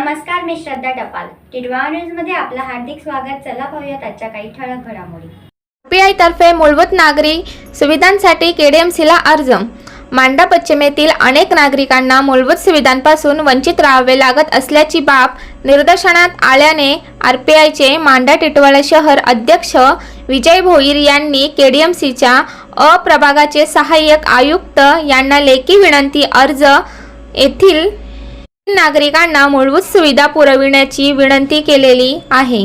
नमस्कार मी श्रद्धा टपाल. टिडवा न्यूजमध्ये आपलं हार्दिक स्वागत. चला पाहूयात आजच्या काही ठळक घडामोडी. पीआय तर्फे मूलभूत नागरी सुविधांसाठी केडीएमसीला अर्ज मांडा पश्चिमेतील अनेक नागरिकांना मूलभूत सुविधांपासून वंचित राहावे लागत असल्याची बाब निदर्शनात आल्याने आरपीआयचे मांडा टिटवाळा शहर अध्यक्ष विजय भोईर यांनी केडीएमसीच्या अ प्रभागाचे सहाय्यक आयुक्त यांना लेखी विनंती अर्ज येथील नागरिकांना मूलभूत सुविधा पुरविण्याची विनंती केलेली आहे.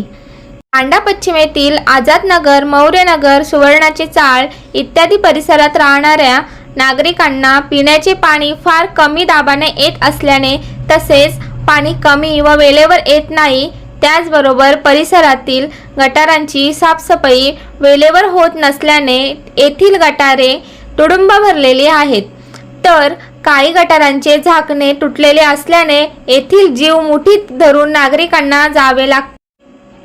तांडा पश्चिमेतील आझादनगर मौर्यनगर सुवर्णाचे चाळ इत्यादी परिसरात राहणाऱ्या नागरिकांना पिण्याचे पाणी फार कमी दाबाने येत असल्याने तसेच पाणी कमी व वेळेवर येत नाही त्याचबरोबर परिसरातील गटारांची साफसफाई वेळेवर होत नसल्याने येथील गटारे तुडुंब भरलेली आहेत. तर काही गटारांचे झाकणे तुटलेले असल्याने येथील जीव मुठीत धरून नागरिकांना जावे लागते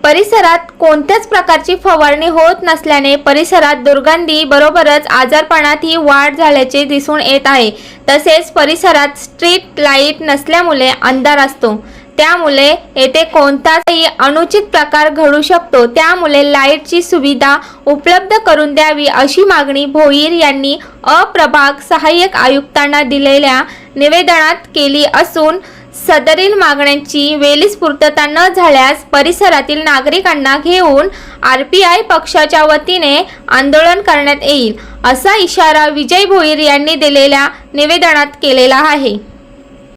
परिसरात कोणत्याच प्रकारची फवारणी होत नसल्याने परिसरात दुर्गंधी बरोबरच आजारपणातही वाढ झाल्याचे दिसून येत आहे. तसेच परिसरात स्ट्रीट लाइट नसल्यामुळे अंधार असतो. त्यामुळे येथे कोणताही अनुचित प्रकार घडू शकतो. त्यामुळे लाईटची सुविधा उपलब्ध करून द्यावी अशी मागणी भोईर यांनी अप्रभाग सहाय्यक आयुक्तांना दिलेल्या निवेदनात केली असून सदरील मागण्यांची वेळीच पूर्तता न झाल्यास परिसरातील नागरिकांना घेऊन आर पी आय पक्षाच्या वतीने आंदोलन करण्यात येईल असा इशारा विजय भोईर यांनी दिलेल्या निवेदनात केलेला आहे.